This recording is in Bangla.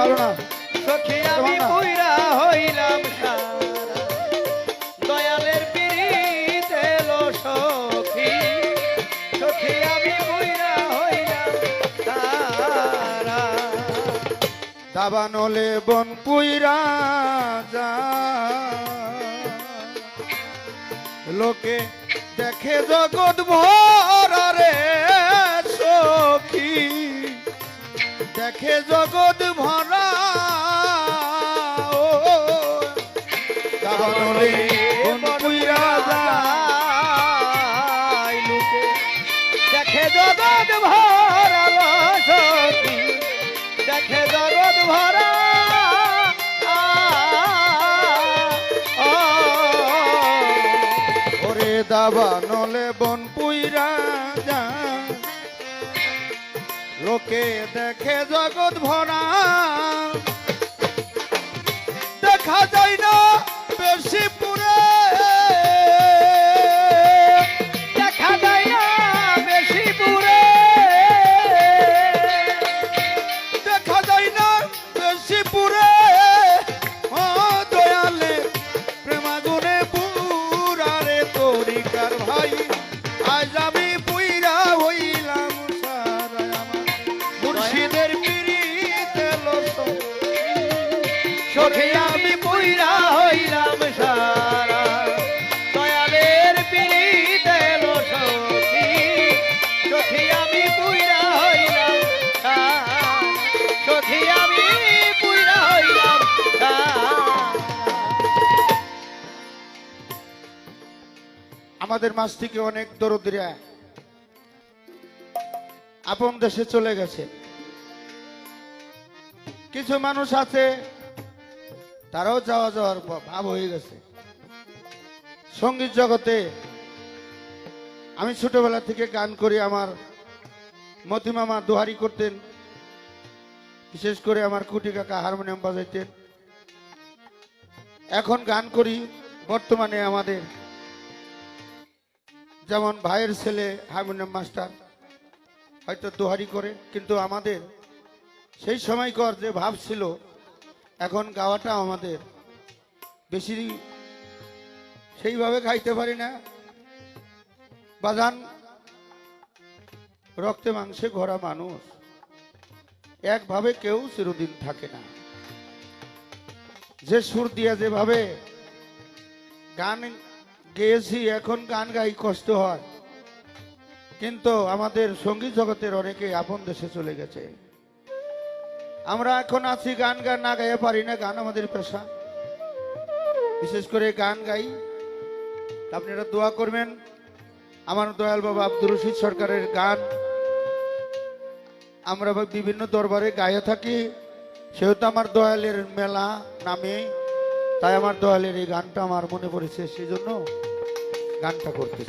ভালো না। সখী আমি? পুইরা হইলাম দাবানলে বন পুইরা যা লোকে দেখে জগৎ ভরারে সখী। দেখে জগৎ ভরা ও। দাবানলে দাবানলে বন পুইরা যা। লোকে দেখে জগৎ ভরা। আমাদের মাছ থেকে অনেক দরদিরা আপন দেশে চলে গেছে। কিছু মানুষ আছে, তারাও যাওয়া যাওয়ার ভাব হয়ে গেছে। সংগীত জগতে আমি ছোটবেলা থেকে গান করি আমার মতি মামা দোহারি করতেন, বিশেষ করে আমার কুটি কাকা হারমোনিয়াম বাজাইতেন। এখন গান করি বর্তমানে আমাদের। যেমন ভাইয়ের ছেলে হারমোনিয়াম মাস্টার, হয়তো দোহারি করে, কিন্তু আমাদের সেই সময়কার যে ভাব ছিল, এখন গাওয়াটা আমাদের বেশি সেইভাবে গাইতে পারি না। বাজান, রক্তে মাংসে ঘোরা মানুষ। একভাবে কেউ চিরদিন থাকে না। যে সুর দিয়ে যেভাবে গান গেয়েছি, এখন গান গাই কষ্ট হয়। কিন্তু আমাদের সংগীত জগতের অনেকে আপন দেশে চলে গেছে। আমরা এখন আছি গান গান না গাইয়ে পারি না, গান আমাদের পেশা। বিশেষ করে গান গাই। আপনারা দোয়া করবেন। আমার দয়াল বাবা আব্দুর রশিদ সরকারের গান। আমরা বিভিন্ন দরবারে গায়ে থাকি। সেহেতু আমার দয়ালের মেলা নামে। তাই আমার দয়ালের এই গানটা আমার মনে পড়েছে সেই জন্য গানটা করতেছি।